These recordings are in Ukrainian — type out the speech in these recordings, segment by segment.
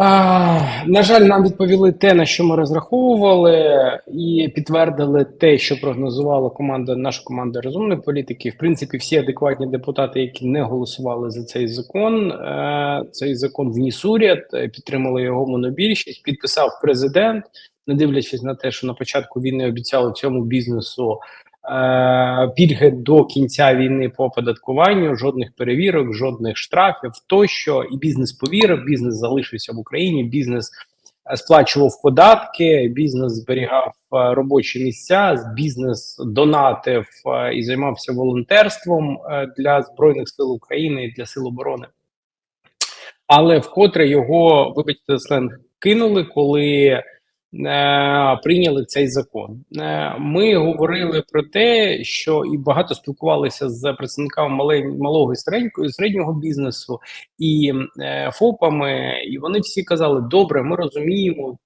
На жаль, нам відповіли те, на що ми розраховували, і підтвердили те, що прогнозувала команда, наша команда розумної політики. В принципі, всі адекватні депутати, які не голосували за цей закон, е, цей закон вніс уряд, е, підтримали його монобільшість, підписав президент, не дивлячись на те, що на початку війни обіцяли цьому бізнесу. Е, Пільги до кінця війни по оподаткуванню, жодних перевірок, жодних штрафів тощо. І бізнес повірив, бізнес залишився в Україні. Бізнес е, сплачував податки, бізнес зберігав е, робочі місця, бізнес донатив і займався волонтерством для збройних сил України і для сил оборони. Але вкотре його, вибачте, сленг, кинули, коли прийняли цей закон. Е, ми говорили про те, що і багато спілкувалися з представниками малого і середнього, середнього бізнесу і е, ФОПами, і вони всі казали: добре, ми розуміємо,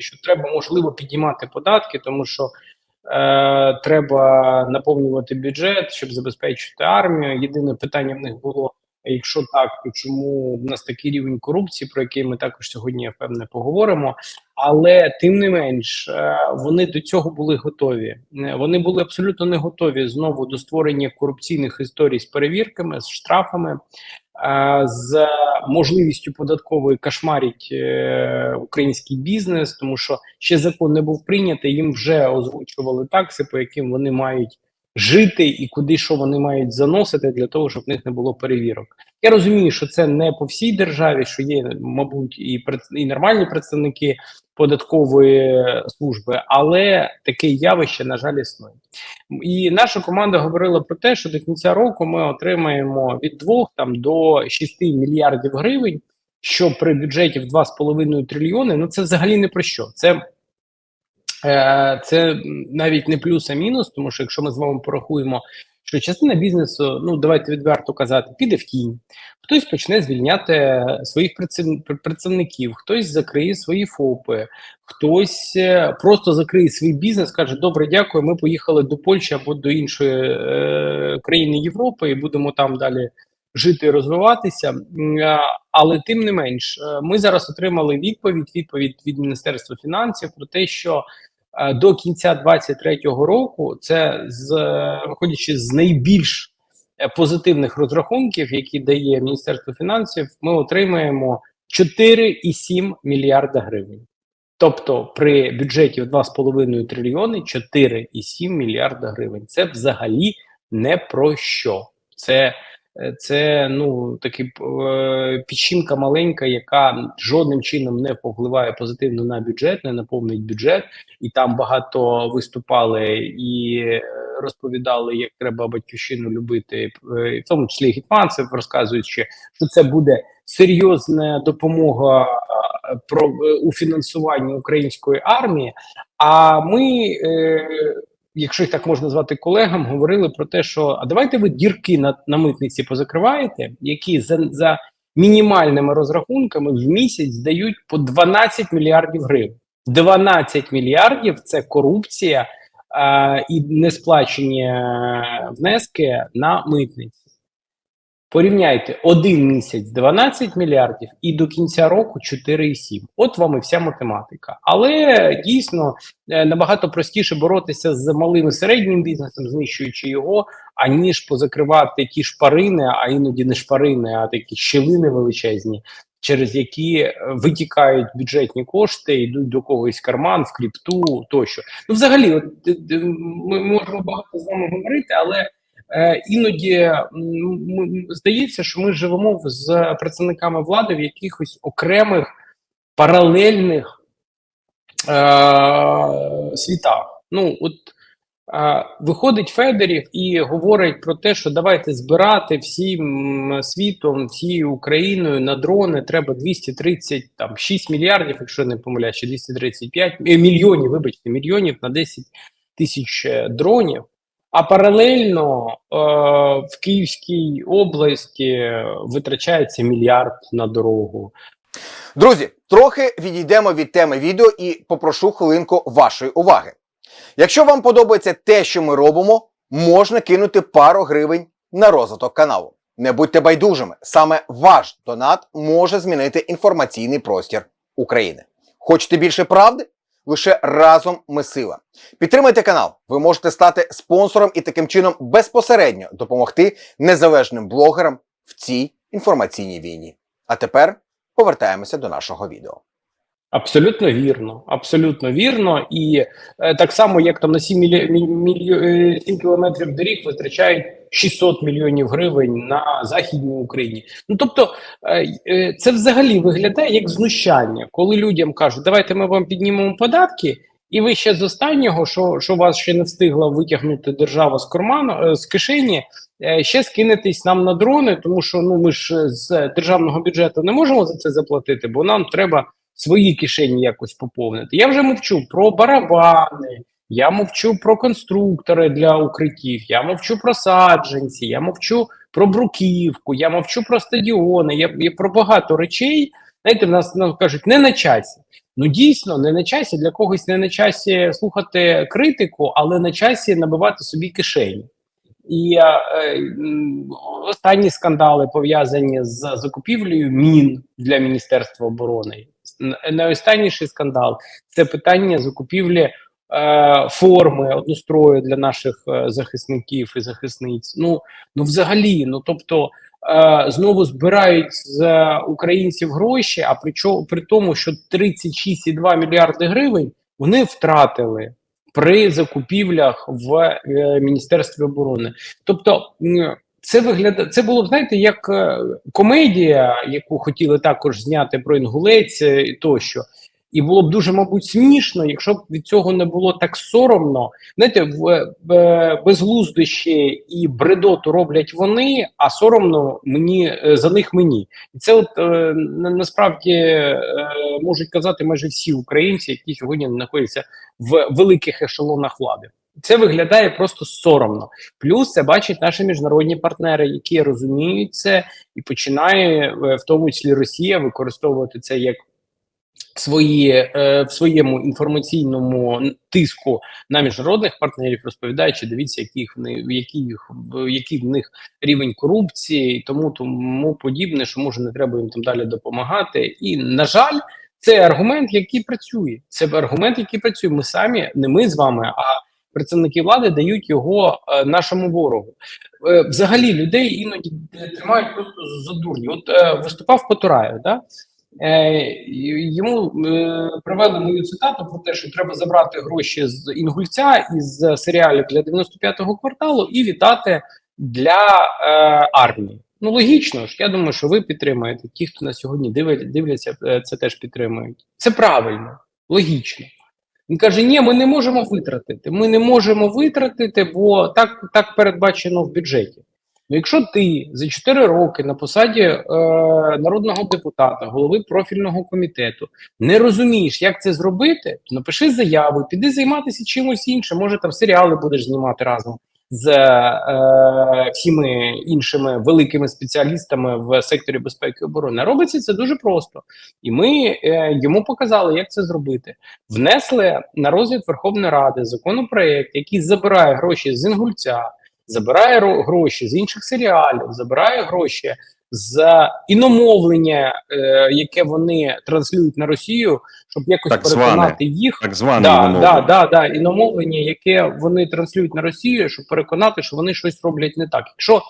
що треба можливо підіймати податки, тому що. Е, треба наповнювати бюджет, щоб забезпечити армію. Єдине питання в них було: а якщо так, то чому в нас такий рівень корупції, про який ми також сьогодні я певне поговоримо. Але тим не менш, е, вони до цього були готові. Е, Вони були абсолютно не готові знову до створення корупційних історій з перевірками, з штрафами, е, з можливістю податкової кошмарить український бізнес, тому що ще закон не був прийнятий. Їм вже озвучували такси, по яким вони мають жити, і куди що вони мають заносити для того, щоб в них не було перевірок. Я розумію, що це не по всій державі, що є, мабуть, і і нормальні представники податкової служби, але таке явище, на жаль, існує. І наша команда говорила про те, що до кінця року ми отримаємо від 2 там до 6 мільярдів гривень, що при бюджеті в 2,5 трильйони, ну це взагалі не про що. Це Це навіть не плюс, а мінус, тому що якщо ми з вами порахуємо, що частина бізнесу, ну давайте відверто казати, піде в тінь, хтось почне звільняти своїх праців- працівників, хтось закриє свої ФОПи, хтось е, просто закриє свій бізнес, каже: Добре, дякую, ми поїхали до Польщі або до іншої е, країни Європи і будемо там далі жити і розвиватися. Але тим не менш, е, ми зараз отримали відповідь: відповідь від Міністерства фінансів про те, що е, до кінця 2023 року, це з виходячи з найбільш е, позитивних розрахунків, які дає Міністерство фінансів, ми отримаємо 4,7 мільярда гривень. Тобто при бюджеті в 2,5 трильйони 4,7 мільярда гривень. Це взагалі не про що. Це Е, це ну таки е, маленька, яка жодним чином не повпливає позитивно на бюджет, не наповнить бюджет, і там багато виступали і е, розповідали, як треба батьківщину любити, е, в тому числі гетьманцев, розказуючи, що це буде серйозна допомога е, про е, у фінансуванні української армії. А ми. Е, якщо їх так можна звати колегам, говорили про те, що а давайте ви дірки на, на митниці позакриваєте, які за, за мінімальними розрахунками в місяць здають по 12 мільярдів гривень. 12 мільярдів це корупція а, і несплачені е, внески на митниці. Порівняйте один місяць 12 мільярдів і до кінця року 4,7. От вам і вся математика. Але дійсно е, набагато простіше боротися з малим і середнім бізнесом, знищуючи його, аніж позакривати ті шпарини, а іноді не шпарини, а такі щілини величезні, через які е, витікають бюджетні кошти, йдуть до когось в карман, в кріпту тощо. Ну, взагалі, от, е, ми можемо багато з вами говорити, але. Е, іноді здається, що ми живемо з представниками влади в якихось окремих паралельних е, світах. Ну, от е, виходить Федорів і говорить про те, що давайте збирати всім світом, всією Україною на дрони. Треба 236 мільярдів, якщо не помиляюсь, чи 235 е, мільйонів, вибачте, мільйонів на 10 тисяч е, дронів. А паралельно е, в Київській області витрачається мільярд на дорогу. Друзі, трохи відійдемо від теми відео і попрошу хвилинку вашої уваги. Якщо вам подобається те, що ми робимо, можна кинути пару гривень на розвиток каналу. Не будьте байдужими. Саме ваш донат може змінити інформаційний простір України. Хочете більше правди? Лише разом ми сила. Підтримайте канал. Ви можете стати спонсором і таким чином безпосередньо допомогти незалежним блогерам в цій інформаційній війні. А тепер повертаємося до нашого відео. Абсолютно вірно, абсолютно вірно. І е, так само, як там на 7, мілі, мі- е, 7 кілометрів доріг витрачають 600 мільйонів гривень на західній Україні. Ну тобто, е, е, це взагалі виглядає як знущання, коли людям кажуть, давайте ми вам піднімемо податки. І ви ще з останнього, що, що вас ще не встигла витягнути держава з карману е, з кишені, е, ще скинетесь нам на дрони, тому що ну ми ж з державного бюджету не можемо за це заплатити, бо нам треба свої кишені якось поповнити. Я вже мовчу про барабани, я мовчу про конструктори для укриттів, я мовчу про саджанці, я мовчу про бруківку, я мовчу про стадіони, я, я про багато речей. Знаєте, в нас нам кажуть, не на часі. Ну дійсно, не на часі для когось не на часі слухати критику, але на часі набивати собі кишені. І е, м, останні скандали пов'язані з закупівлею мін для Міністерства оборони. Найостанніший скандал це питання закупівлі е, форми однострою для наших е, захисників і захисниць. Ну, ну взагалі, ну тобто. е, Знову збирають з українців гроші, а при, чо- при тому, що 36,2 мільярди гривень вони втратили при закупівлях в е, Міністерстві оборони. Тобто, це виглядає, це було б знаєте, як е, комедія, яку хотіли також зняти про інгулець е, тощо. І було б дуже, мабуть, смішно, якщо б від цього не було так соромно. Знаєте, в, в безглуздощі і бредоту роблять вони, а соромно мені е, за них мені. І це от е, насправді е, можуть казати майже всі українці, які сьогодні знаходяться в великих ешелонах влади. Це виглядає просто соромно. Плюс це бачать наші міжнародні партнери, які розуміють це і починає е, в тому числі Росія використовувати це як свої е, в своєму інформаційному тиску на міжнародних партнерів, розповідаючи, дивіться, яких в них яких який в них рівень корупції, і тому тому подібне, що може не треба їм там далі допомагати. І на жаль, це аргумент, який працює. Це аргумент, який працює. Ми самі, не ми з вами, а представники влади дають його е, нашому ворогу. Е, взагалі людей іноді е, тримають просто за дурні. От е, виступав Потураєв, да? Е, йому е, привели мою цитату про те, що треба забрати гроші з інгульця із серіалів для 95-го кварталу і віддати для е, армії. Ну логічно ж, я думаю, що ви підтримуєте. Ті, хто на сьогодні дивляться, е, це теж підтримують. Це правильно, логічно. Він каже: ні, ми не можемо витратити. Ми не можемо витратити, бо так, так передбачено в бюджеті. Ну, якщо ти за 4 роки на посаді е, народного депутата, голови профільного комітету, не розумієш, як це зробити, то напиши заяву, піди займатися чимось іншим. Може, там серіали будеш знімати разом з е, всіми іншими великими спеціалістами в секторі безпеки і оборони. Робиться це дуже просто, і ми е, йому показали, як це зробити. Внесли на розгляд Верховної Ради законопроект, який забирає гроші з інгульця забирає гроші з інших серіалів, забирає гроші з іномовлення, е, яке вони транслюють на Росію, щоб якось Так зване. переконати їх. Так зване Да, іномовлення. да, да, да, іномовлення, яке вони транслюють на Росію, щоб переконати, що вони щось роблять не так. Якщо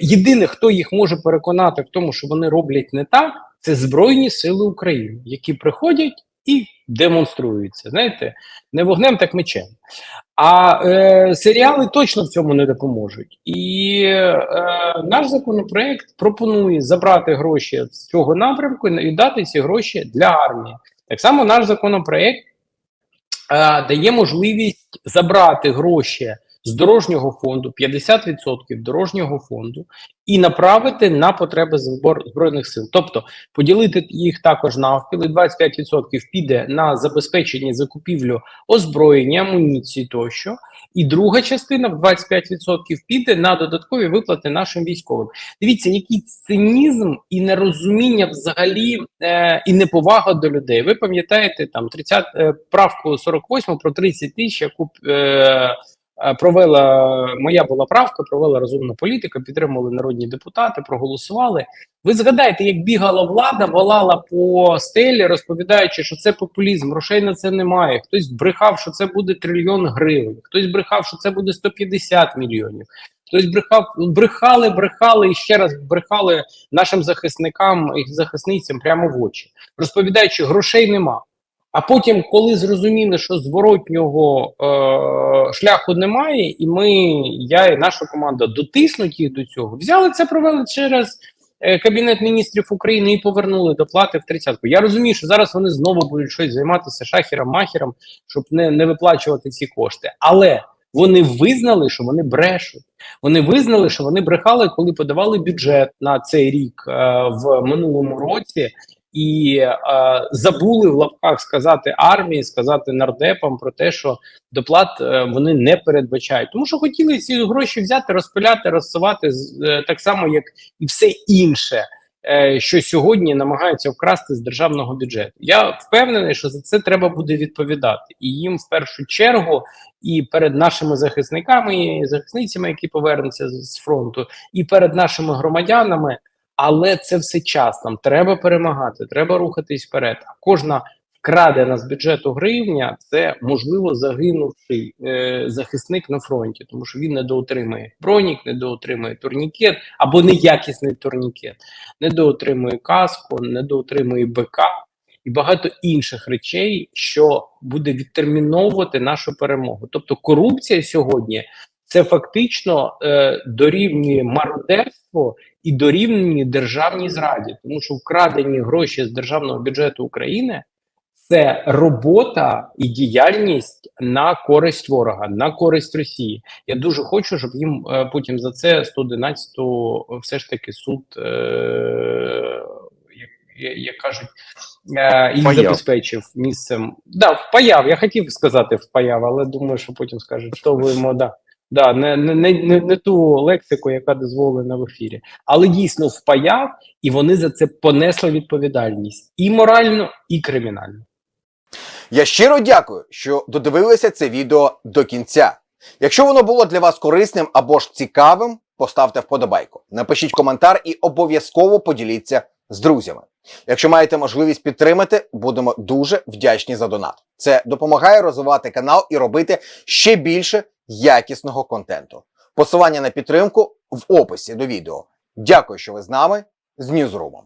єдине, хто їх може переконати в тому, що вони роблять не так, це Збройні Сили України, які приходять і демонструються. Знаєте, не вогнем, так мечем. А е, серіали точно в цьому не допоможуть. І е, наш законопроект пропонує забрати гроші з цього напрямку і дати ці гроші для армії. Так само наш законопроект е, дає можливість забрати гроші з дорожнього фонду, 50% дорожнього фонду, і направити на потреби збройних сил. Тобто поділити їх також навпіл, і 25% піде на забезпечення закупівлю озброєння, амуніції тощо. І друга частина в 25% піде на додаткові виплати нашим військовим. Дивіться, який цинізм і нерозуміння взагалі е, і неповага до людей. Ви пам'ятаєте там 30 е, правку 48 про 30 тисяч, яку Е, Провела моя була правка, провела розумна політика, підтримали народні депутати, проголосували. Ви згадаєте, як бігала влада, волала по стелі, розповідаючи, що це популізм, грошей на це немає. Хтось брехав, що це буде трильйон гривень, хтось брехав, що це буде 150 мільйонів. Хтось брехав, брехали, брехали і ще раз брехали нашим захисникам і захисницям прямо в очі, розповідаючи, грошей нема. А потім, коли зрозуміли, що зворотнього е- шляху немає, і ми, я і наша команда дотиснуть їх до цього, взяли це, провели через е, Кабінет міністрів України і повернули доплати в тридцятку. Я розумію, що зараз вони знову будуть щось займатися шахером, махером, щоб не, не виплачувати ці кошти. Але вони визнали, що вони брешуть. Вони визнали, що вони брехали, коли подавали бюджет на цей рік е, в минулому році, і е, забули в лапках сказати армії, сказати нардепам про те, що доплат е, вони не передбачають, тому що хотіли ці гроші взяти, розпиляти, розсувати е, так само, як і все інше. е, Що сьогодні намагаються вкрасти з державного бюджету, я впевнений, що за це треба буде відповідати, і їм в першу чергу, і перед нашими захисниками і захисницями, які повернуться з фронту, і перед нашими громадянами. Але це все час. Нам треба перемагати, треба рухатись вперед. А кожна вкрадена з бюджету гривня це можливо загинувший е, захисник на фронті, тому що він недоотримує бронік, недоотримує турнікет або неякісний турнікет, недоотримує каску, недоотримує БК і багато інших речей, що буде відтерміновувати нашу перемогу. Тобто корупція сьогодні це фактично е, дорівнює мародерство і дорівнює державній зраді, тому що вкрадені гроші з державного бюджету України це робота і діяльність на користь ворога, на користь Росії. Я дуже хочу, щоб їм е, потім за це 111-ту все ж таки суд, е, як, кажуть, е, їх забезпечив місцем. Да, впаяв. Я хотів сказати впаяв, але думаю, що потім скажуть, що ви йому да. Не, не, не, не ту лексику, яка дозволена в ефірі, але дійсно впаяв, і вони за це понесли відповідальність і морально, і кримінально. Я щиро дякую, що додивилися це відео до кінця. Якщо воно було для вас корисним або ж цікавим, поставте вподобайку, напишіть коментар і обов'язково поділіться з друзями. Якщо маєте можливість підтримати, будемо дуже вдячні за донат. Це допомагає розвивати канал і робити ще більше якісного контенту. Посилання на підтримку в описі до відео. Дякую, що ви з нами з Ньюзрумом.